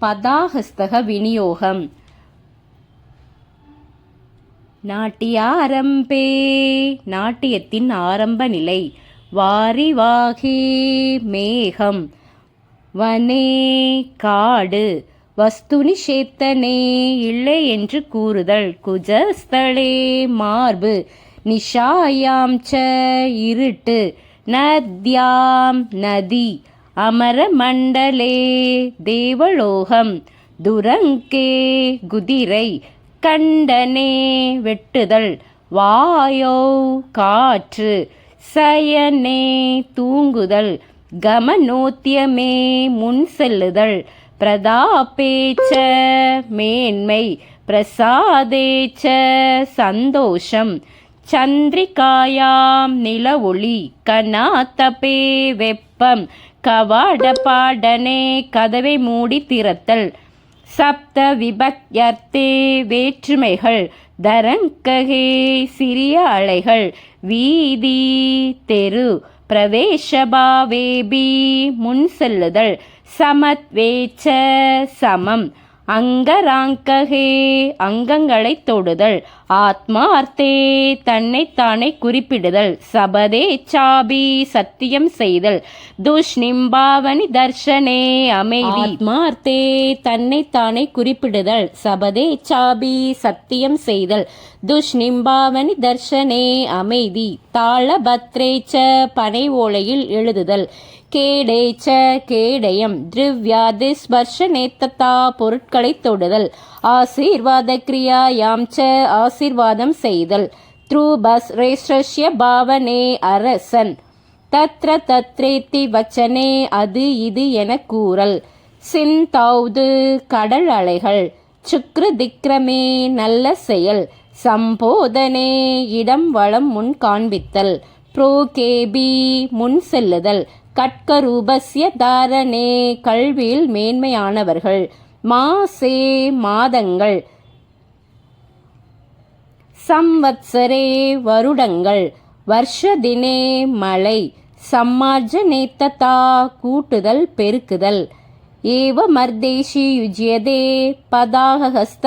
பதாஹஸ்தக விநியோகம். நாட்டியாரம்பே நாட்டியத்தின் ஆரம்ப நிலை வாரிவாகி மேகம். வனே காடு வஸ்துனி சேத்தனே இல்லை என்று கூறுதல். குஜஸ்தலே மார்பு நிஷாயாம் ச இருட்டு நத்யாம் நதி அமர மண்டலே தேவலோகம் துரங்கே குதிரை கண்டனே வெட்டுதல் வாயோ காற்று சயனே தூங்குதல் கமனோத்தியமே முன் செல்லுதல் பிரதாபேச்ச மேன்மை பிரசாதேச்ச சந்தோஷம் சந்திரிகாயாம் நில ஒளி கனாத்தபே வெப்பம். கவாட பாடனே கதவை மூடி திறத்தல். சப்த விபத்யர்த்தே வேற்றுமைகள். தரங்ககே சிறிய அலைகள். வீதி தெரு பிரவேசபாவேபி முன் செல்லுதல். சமத்வேச்ச சமம். அங்கராங்ககே அங்கங்களை தொடுதல். ஆத்மார்த்தே தன்னைத்தானே குறிப்பிடுதல். சபதே சாபி சத்தியம் செய்தல். துஷ்ணிம்பாவனி தர்ஷனே அமைதி. ஆத்மார்த்தே தன்னைத்தானே குறிப்பிடுதல். சபதே சாபி சத்தியம் செய்தல். துஷ்ணிம்பாவனி தர்ஷனே அமைதி. தாளபத்ரேச்ச பனை ஓலையில் எழுதுதல். கேடேச்ச கேடயம் திரிவ்யாதி ஸ்பர்ஷனேத்ததா பொருட்களை தொடுதல். ஆசீர்வாத கிரியாயாம் ச ஆசீர்வாதம் செய்தல். த்ரூபஸ் ரேஷ்ய பாவனே அரசன். தத்ர தத்ரேத்தி வச்சனே அது இது என கூறல். சிந்தௌது கடல் அலைகள். சுக்ரு திக்ரமே நல்ல செயல். சம்போதனே இடம் வளம் முன் காண்பித்தல். ப்ரோகேபி முன் செல்லுதல். கட்கரூபஸ்ய தாரணே கல்வியில் மேன்மையானவர்கள். மாசே மாதங்கள். சம்வத்சரே வருடங்கள். வர்ஷதினே மழை. சம்மார்ஜனேத்ததா கூட்டுதல் பெருக்குதல். ஏவ மர்தேஷி யுஜ்யதே பதாகஸ்தபாவனாகா